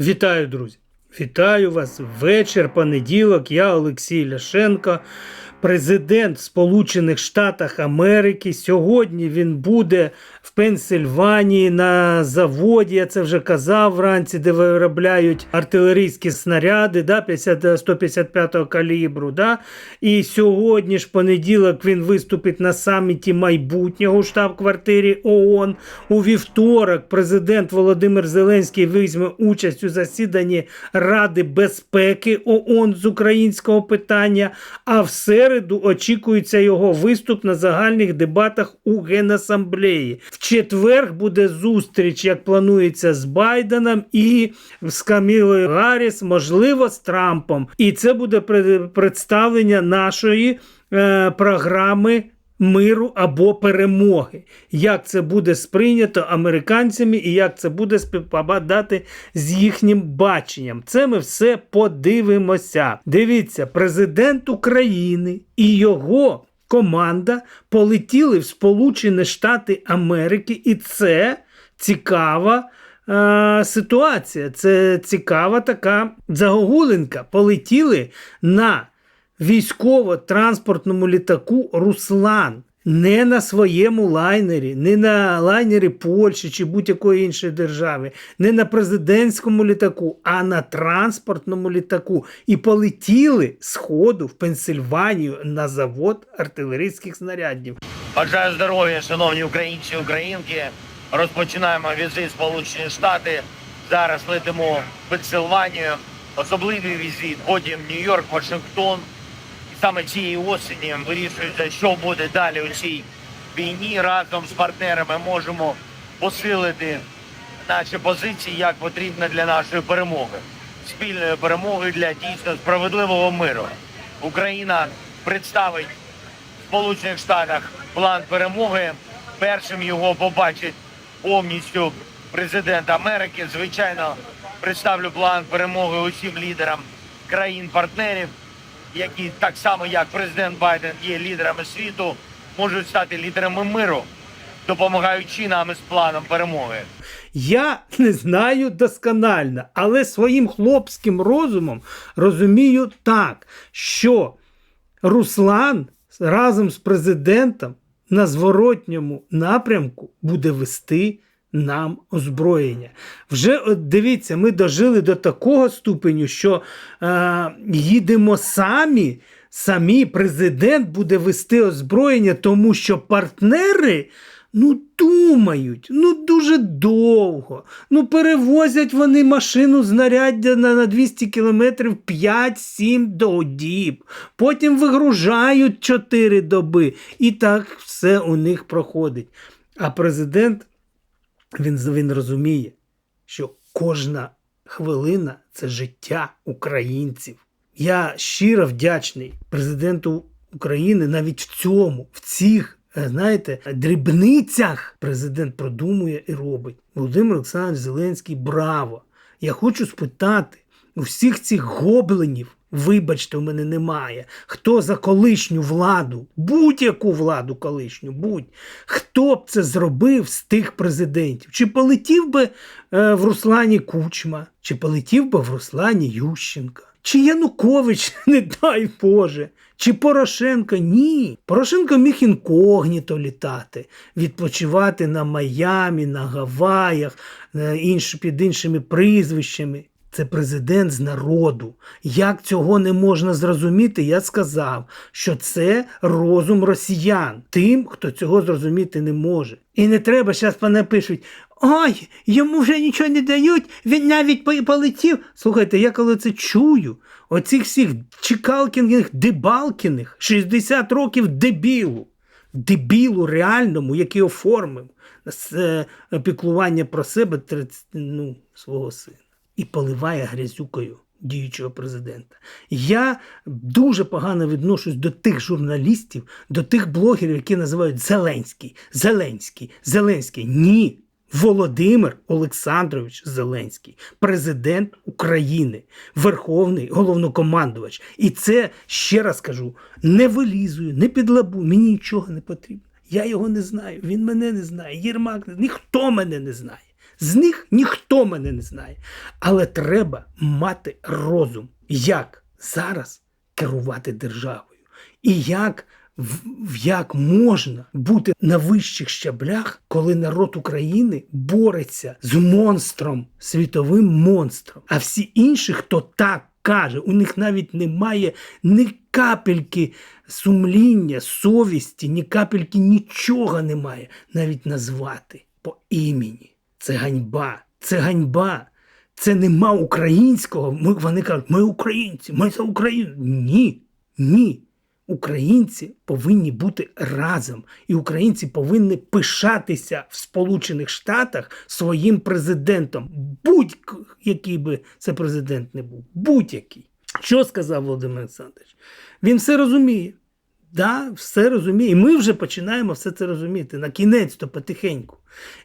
Вітаю, друзі! Вітаю вас! Вечір, понеділок. Я Олексій Ляшенко, президент Сполучених Штатів Америки. Сьогодні він буде в Пенсильванії на заводі. Я це вже казав вранці, де виробляють артилерійські снаряди да, 50, 155 калібру. Да? І сьогодні ж понеділок він виступить на саміті майбутнього штаб-квартирі ООН. У вівторок президент Володимир Зеленський візьме участь у засіданні Ради безпеки ООН з українського питання. А в середу очікується його виступ на загальних дебатах у Генасамблеї. В четвер буде зустріч, як планується, з Байденом і з Камілою Гарріс, можливо, з Трампом. І це буде пред- представлення нашої е, програми. Миру або перемоги, як це буде сприйнято американцями і як це буде співпадати з їхнім баченням. Це ми все подивимося. Дивіться, президент України і його команда полетіли в Сполучені Штати Америки, і це цікава. е, Ситуація, це цікава така загогулинка. Полетіли на військово-транспортному літаку Руслан. Не на своєму лайнері, не на лайнері Польщі чи будь-якої іншої держави, не на президентському літаку, а на транспортному літаку. І полетіли з ходу в Пенсильванію на завод артилерійських снарядів. Бажаю здоров'я, шановні українці українки. Розпочинаємо візит Сполучені Штати. Зараз летимо в Пенсильванію. Особливий візит, потім Нью-Йорк, Вашингтон. Саме цієї осені вирішується, що буде далі у цій війні. Разом з партнерами можемо посилити наші позиції, як потрібно для нашої перемоги, спільної перемоги для дійсно справедливого миру. Україна представить в Сполучених Штатах план перемоги. Першим його побачить повністю президент Америки. Звичайно, представлю план перемоги усім лідерам країн-партнерів, які так само, як президент Байден, є лідерами світу, можуть стати лідерами миру, допомагаючи нам із планом перемоги. Я не знаю досконально, але своїм хлопським розумом розумію так, що Руслан разом з президентом на зворотньому напрямку буде вести нам озброєння. Вже от дивіться, ми дожили до такого ступеню, що е, їдемо самі. Самі президент буде вести озброєння, тому що партнери ну думають, ну дуже довго. Ну перевозять вони машину знаряддя на, на 200 кілометрів 5-7 додіб. Потім вигружають 4 доби. І так все у них проходить. А президент він, він розуміє, що кожна хвилина це життя українців. Я щиро вдячний президенту України навіть в цьому, в цих, е, знаєте, дрібницях президент продумує і робить. Володимир Олександрович Зеленський, браво! Я хочу спитати у всіх цих гоблинів. Вибачте, у мене немає. Хто за колишню владу, будь-яку владу колишню, будь, хто б це зробив з тих президентів? Чи полетів би е, в Руслані Кучма, чи полетів би в Руслані Ющенка? Чи Янукович, не дай Боже, чи Порошенко? Ні. Порошенко міг інкогніто літати, відпочивати на Майамі, на Гаваях, е, під іншими прізвищами. Це президент з народу. Як цього не можна зрозуміти, я сказав, що це розум росіян, тим, хто цього зрозуміти не може. І не треба зараз понапишуть. Ой, йому вже нічого не дають, він навіть полетів. Слухайте, я коли це чую, оцих всіх чекалкіних, дебалкіних, 60 років дебілу, дебілу реальному, який оформив е, піклування про себе 30, ну, свого сина і поливає грязюкою діючого президента. Я дуже погано відношусь до тих журналістів, до тих блогерів, які називають Зеленський, Зеленський, Зеленський. Ні. Володимир Олександрович Зеленський, президент України, Верховний головнокомандувач. І це ще раз кажу: не вилізую, не підлабу, мені нічого не потрібно. Я його не знаю, він мене не знає, Єрмак не ніхто мене не знає. З них ніхто мене не знає. Але треба мати розум, як зараз керувати державою. І як, як можна бути на вищих щаблях, коли народ України бореться з монстром, світовим монстром. А всі інші, хто так каже, у них навіть немає ні капельки сумління, совісті, ні капельки нічого немає навіть назвати по імені. Це ганьба, це ганьба. Це нема українського. Ми, вони кажуть, ми українці, ми за Україну. Ні, ні. Українці повинні бути разом, і українці повинні пишатися в Сполучених Штатах своїм президентом. Будь-який би це президент не був. Будь-який. Що сказав Володимир Олександрович? Він все розуміє. Да, все розуміє. І ми вже починаємо все це розуміти. На кінець то потихеньку.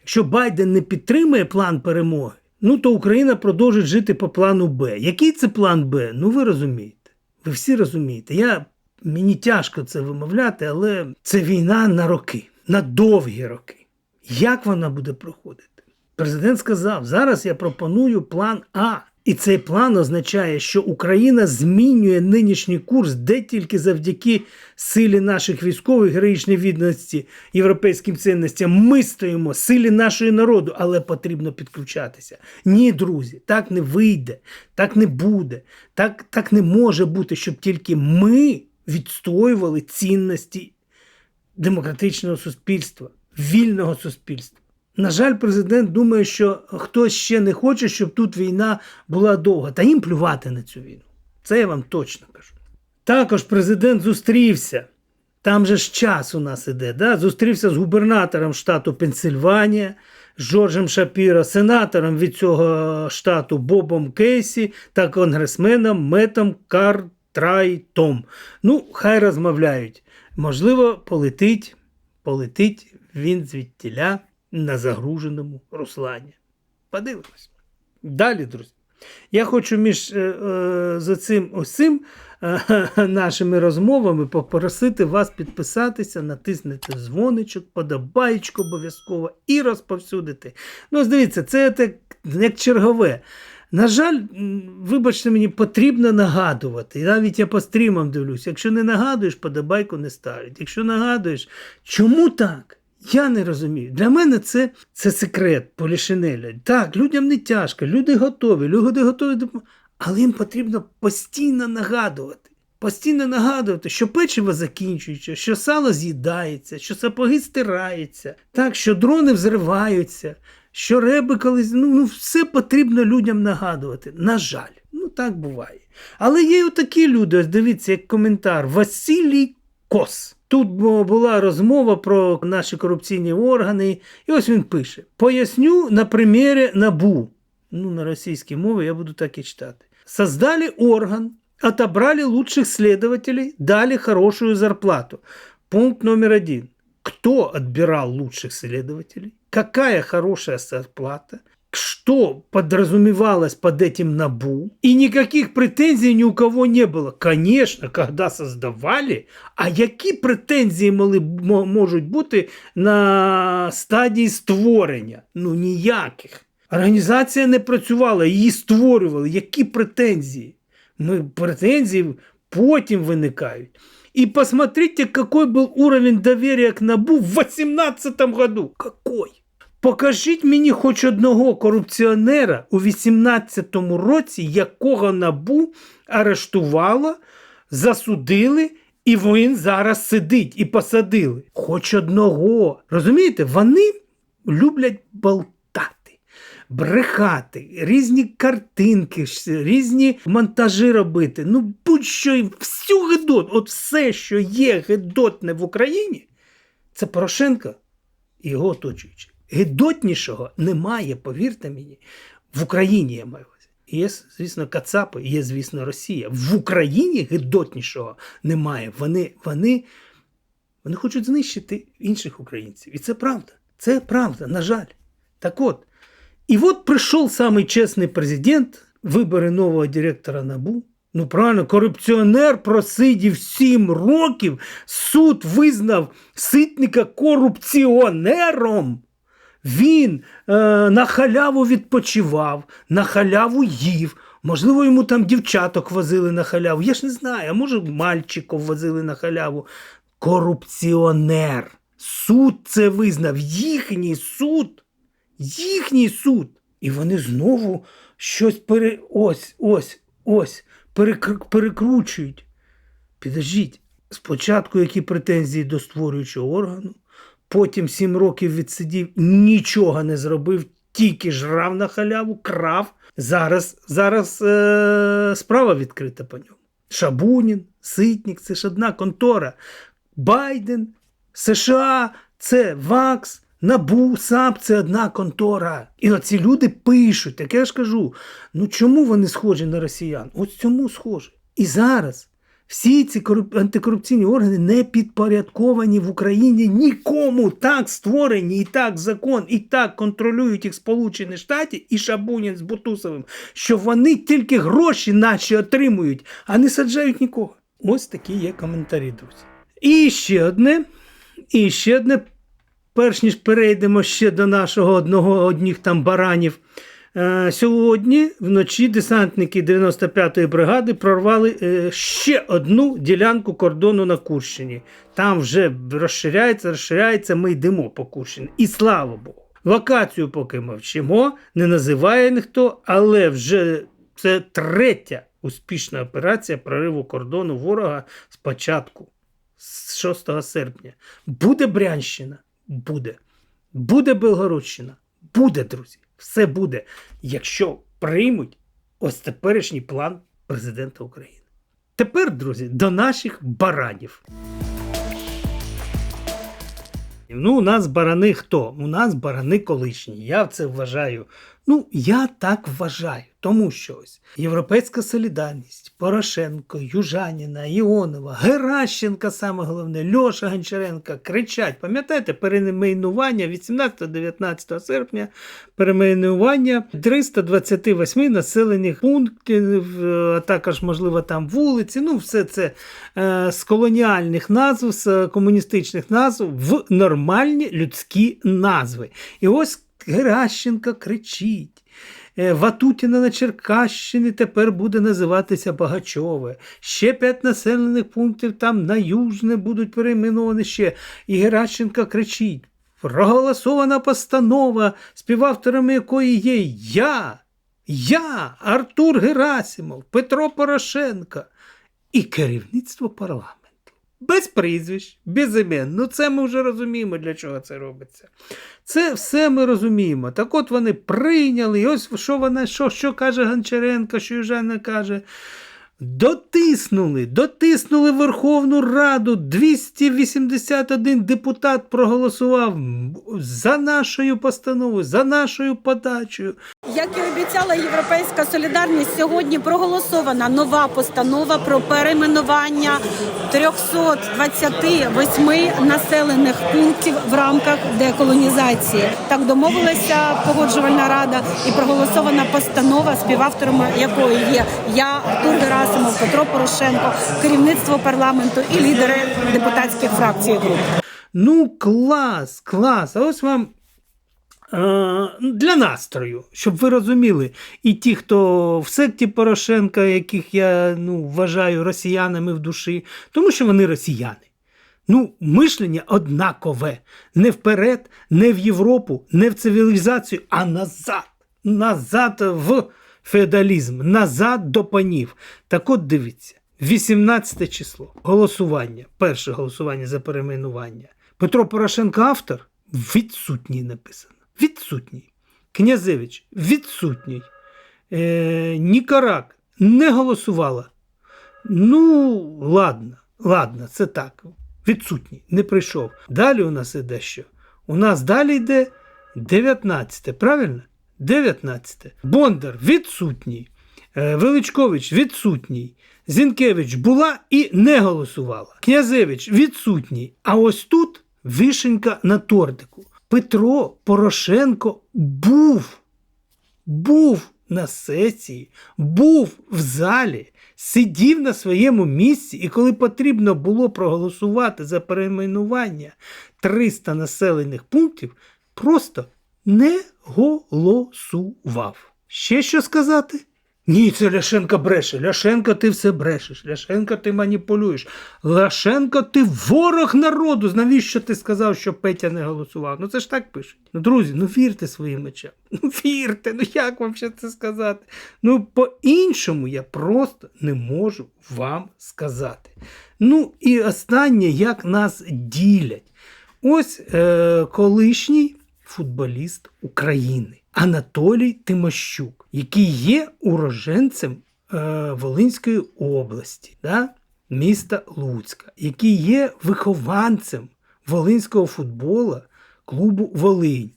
Якщо Байден не підтримує план перемоги, ну то Україна продовжить жити по плану Б. Який це план Б? Ну ви розумієте. Ви всі розумієте. Я, мені тяжко це вимовляти, але це війна на роки, на довгі роки. Як вона буде проходити? Президент сказав: зараз я пропоную план А. І цей план означає, що Україна змінює нинішній курс, де тільки завдяки силі наших військових героїчній відданості європейським цінностям ми стоїмо, силі нашої народу, але потрібно підключатися. Ні, друзі, так не вийде, так не буде, так, так не може бути, щоб тільки ми відстоювали цінності демократичного суспільства, вільного суспільства. На жаль, президент думає, що хтось ще не хоче, щоб тут війна була довга. Та їм плювати на цю війну. Це я вам точно кажу. Також президент зустрівся. Там же ж час у нас іде. Да? Зустрівся з губернатором штату Пенсильванія, Джорджем Шапіро, сенатором від цього штату Бобом Кейсі та конгресменом Метом Картрайтом. Ну, хай розмовляють. Можливо, полетить, полетить він звідтіля на загруженому Руслані. Подивимось. Далі, друзі. Я хочу між е, е, за цим ось е, нашими розмовами попросити вас підписатися, натиснути дзвоничок, подобаєчку обов'язково і розповсюдити. Ну, дивіться, це так, як чергове. На жаль, вибачте мені, потрібно нагадувати. І навіть я по стрімам дивлюсь. Якщо не нагадуєш, подобайку не ставлять. Якщо нагадуєш, чому так? Я не розумію. Для мене це, це секрет Полішинеля. Так, людям не тяжко, люди готові, люди готові допомогти. Але їм потрібно постійно нагадувати. Постійно нагадувати, що печиво закінчується, що сало з'їдається, що сапоги стираються, так, що дрони взриваються, що реби колись. Ну, ну все потрібно людям нагадувати. На жаль, ну так буває. Але є і такі люди, ось дивіться, як коментар Василій Кос. Тут бу- була розмова про наші корупційні органи, і ось він пише: Поясню на примірі НАБУ. Ну, на російській мові я буду так і читати. Создали орган, отобрали лучших следователей, дали хорошую зарплату. Пункт номер один. Кто отбирал лучших следователей? Какая хорошая зарплата? Что подразумевалось под этим НАБУ? И никаких претензий ни у кого не было. Конечно, когда создавали, а які претензії могли, б- мо- можуть бути на стадії створення? Ну ніяких. Організація не працювала, її створювали. Які претензії? Ми претензії потім виникають. И посмотрите, какой был уровень доверия к НАБУ в 2018 году. Какой? Покажіть мені хоч одного корупціонера у 18-му році, якого НАБУ арештувало, засудили, і він зараз сидить і посадили. Хоч одного. Розумієте, вони люблять болтати, брехати, різні картинки, різні монтажі робити. Ну, будь-що всю гидот, от все, що є гидотне в Україні, це Порошенко і його оточуючі. Гидотнішого немає, повірте мені, в Україні я маю. Є, звісно, Кацапи, є, звісно, Росія. В Україні гидотнішого немає. Вони, вони, вони хочуть знищити інших українців. І це правда. Це правда, на жаль. Так от. І от прийшов самий чесний президент, вибори нового директора НАБУ. Ну, правильно, корупціонер просидів 7 років, суд визнав ситника корупціонером. Він е, на халяву відпочивав, на халяву їв. Можливо, йому там дівчаток возили на халяву. Я ж не знаю, а може мальчиків возили на халяву. Корупціонер. Суд це визнав. Їхній суд. Їхній суд. І вони знову щось пере... ось, ось, ось перекр... перекручують. Підождіть, спочатку які претензії до створюючого органу, потім сім років відсидів, нічого не зробив, тільки жрав на халяву, крав. Зараз, зараз е- справа відкрита по ньому. Шабунін, Ситник це ж одна контора. Байден, США, це ВАКС, Набу, САП це одна контора. І оці люди пишуть, так я ж кажу, ну чому вони схожі на росіян? Ось цьому схожі. І зараз всі ці коруп- антикорупційні органи не підпорядковані в Україні нікому. Так створені, і так закон, і так контролюють їх Сполучені Штати і Шабунін з Бутусовим, що вони тільки гроші наші отримують, а не саджають нікого. Ось такі є коментарі, друзі. І ще одне, і ще одне, перш ніж перейдемо ще до нашого одного одніх там баранів. Е, Сьогодні вночі десантники 95-ї бригади прорвали е, ще одну ділянку кордону на Курщині. Там вже розширяється, розширяється, ми йдемо по Курщині. І слава Богу. Локацію поки мовчимо, не називає ніхто, але вже це третя успішна операція прориву кордону ворога з початку, з 6 серпня. Буде Брянщина? Буде. Буде Белгородщина? Буде, друзі. Все буде, якщо приймуть ось теперішній план президента України. Тепер, друзі, до наших баранів. Ну, у нас барани хто? У нас барани колишні. Я це вважаю. Ну, я так вважаю. Тому що ось Європейська солідарність, Порошенко, Южаніна, Іонова, Геращенка, саме головне, Льоша Гончаренка кричать. Пам'ятаєте, перейменування 18-19 серпня, перейменування 328 населених пунктів, е, а також, можливо, там вулиці. Ну, все це е, з колоніальних назв, з комуністичних назв в нормальні людські назви. І ось Геращенко кричить. Е, Ватутіна на Черкащині тепер буде називатися Багачове. Ще п'ять населених пунктів там на Южне будуть перейменовані ще. І Геращенко кричить. Проголосована постанова, співавторами якої є я, я, Артур Герасимов, Петро Порошенко і керівництво парламенту. Без прізвищ, без імен. Ну це ми вже розуміємо, для чого це робиться. Це все ми розуміємо. Так от вони прийняли, і ось що вона, що, що каже Гончаренко, що Южана каже. Дотиснули, дотиснули Верховну Раду. 281 депутат проголосував за нашою постановою, за нашою подачею. Як і обіцяла Європейська солідарність, сьогодні проголосована нова постанова про перейменування 328 населених пунктів в рамках деколонізації. Так домовилася погоджувальна рада і проголосована постанова, співавторами якої є я, Артур Герасимов, Петро Порошенко, керівництво парламенту і лідери депутатських фракцій груп. Ну, клас, клас. А ось вам е, для настрою, щоб ви розуміли, і ті, хто в секті Порошенка, яких я ну, вважаю росіянами в душі, тому що вони росіяни. Ну, мишлення однакове. Не вперед, не в Європу, не в цивілізацію, а назад. Назад в феодалізм, назад до панів. Так от дивіться, 18 число. Голосування. Перше голосування за перейменування. Петро Порошенко автор відсутній написано. Відсутній. Князевич відсутній. Е, Нікарак не голосувала. Ну, ладно, ладно, це так. Відсутній, не прийшов. Далі у нас іде що? У нас далі йде 19, правильно? 19. Бондар відсутній. Е, Величкович відсутній. Зінкевич була і не голосувала. Князевич відсутній. А ось тут вишенька на тортику. Петро Порошенко був був на сесії, був в залі, сидів на своєму місці, і коли потрібно було проголосувати за перейменування 300 населених пунктів, просто не голосував. Ще що сказати? Ні, це Ляшенко бреше. Ляшенко, ти все брешеш. Ляшенко, ти маніпулюєш. Ляшенко, ти ворог народу. Навіщо ти сказав, що Петя не голосував? Ну це ж так пишуть. Ну, друзі, ну вірте своїм очам. Ну вірте, ну як вам ще це сказати? Ну, по-іншому я просто не можу вам сказати. Ну і останнє, як нас ділять. Ось е, колишній футболіст України Анатолій Тимощук, який є уроженцем е, Волинської області, да? міста Луцька, який є вихованцем волинського футбола клубу Волинь,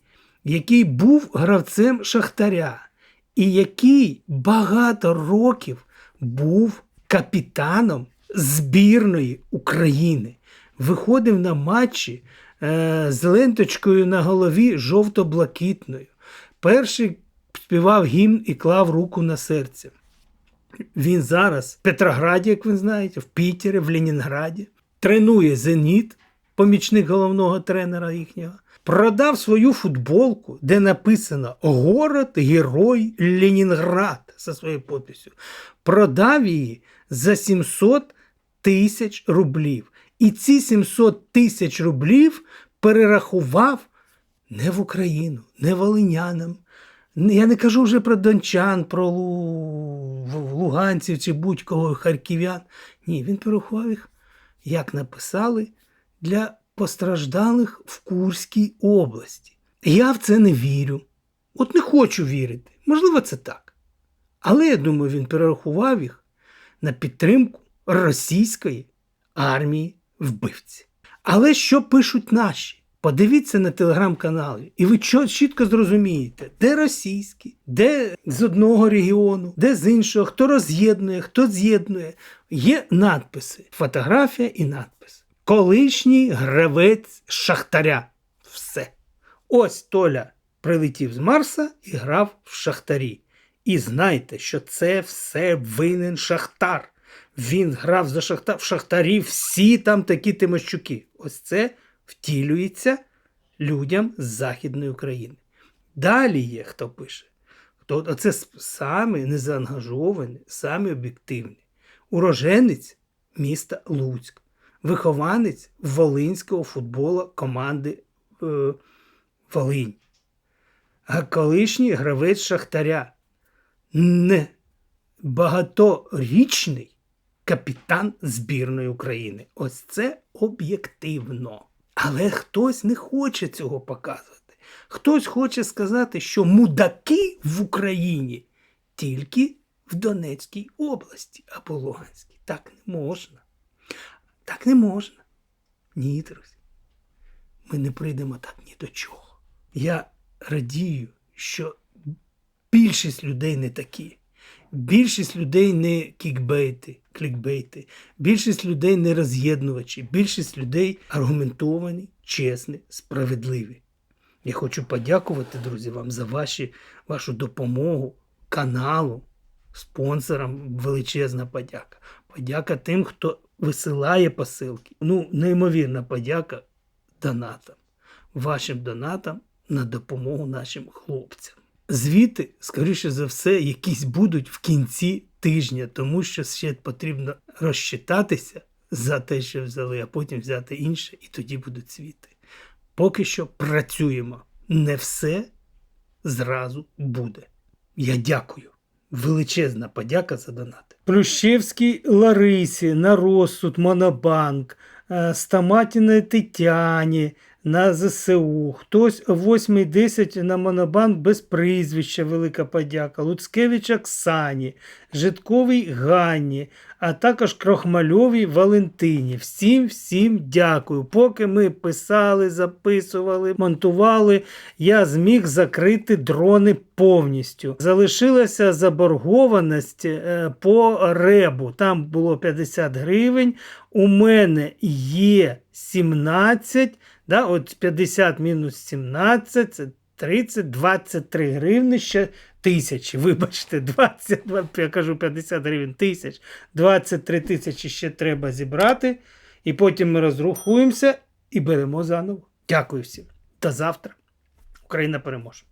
який був гравцем Шахтаря, і який багато років був капітаном збірної України, виходив на матчі е, з ленточкою на голові жовто-блакитною. Перший співав гімн і клав руку на серце. Він зараз в Петрограді, як ви знаєте, в Пітері, в Ленінграді, тренує Зеніт, помічник головного тренера їхнього. Продав свою футболку, де написано Город, Герой, Ленінград за своєю подписю. Продав її за 700 тисяч рублів. І ці 700 тисяч рублів перерахував не в Україну, не волинянам. Я не кажу вже про дончан, про лу- луганців чи будь-кого харків'ян. Ні, він перерахував їх, як написали, для постраждалих в Курській області. Я в це не вірю. От не хочу вірити. Можливо, це так. Але я думаю, він перерахував їх на підтримку російської армії вбивці. Але що пишуть наші? Подивіться на телеграм-каналі, і ви чітко зрозумієте, де російські, де з одного регіону, де з іншого, хто роз'єднує, хто з'єднує. Є надписи, фотографія і надпис. Колишній гравець Шахтаря. Все. Ось Толя прилетів з Марса і грав в Шахтарі. І знайте, що це все винен Шахтар. Він грав за Шахтар в Шахтарі всі там такі Тимощуки. Ось це втілюється людям з Західної України. Далі є, хто пише. Хто, оце саме незаангажований, саме об'єктивний. Уроженець міста Луцьк, вихованець волинського футболу команди е, Волинь, а колишній гравець Шахтаря, не багаторічний капітан збірної України. Ось це об'єктивно. Але хтось не хоче цього показувати. Хтось хоче сказати, що мудаки в Україні тільки в Донецькій області або Луганській. Так не можна. Так не можна. Ні, друзі. Ми не прийдемо так ні до чого. Я радію, що більшість людей не такі. Більшість людей не кікбейти, клікбейти, більшість людей не роз'єднувачі, більшість людей аргументовані, чесні, справедливі. Я хочу подякувати, друзі, вам за ваші, вашу допомогу каналу, спонсорам величезна подяка. Подяка тим, хто висилає посилки. Ну, неймовірна подяка донатам, вашим донатам на допомогу нашим хлопцям. Звіти, скоріше за все, якісь будуть в кінці тижня, тому що ще потрібно розчитатися за те, що взяли, а потім взяти інше, і тоді будуть звіти. Поки що працюємо. Не все зразу буде. Я дякую. Величезна подяка за донати. Плющевській Ларисі на розсуд Монобанк, е, Стаматіної Тетяні на ЗСУ, хтось о 8.10 на Монобанк без прізвища, велика подяка, Луцкевич Оксані, Житковій Ганні, а також Крохмальовій Валентині. Всім всім дякую. Поки ми писали, записували, монтували, я зміг закрити дрони повністю. Залишилася заборгованість е, по ребу. Там було 50 гривень. У мене є 17. Да, от 50 мінус 17 це 30, 23 гривни ще тисячі. Вибачте, 20, я кажу 50 гривень тисяч, 23 тисячі ще треба зібрати. І потім ми розрахуємося і беремо заново. Дякую всім. До завтра. Україна переможе.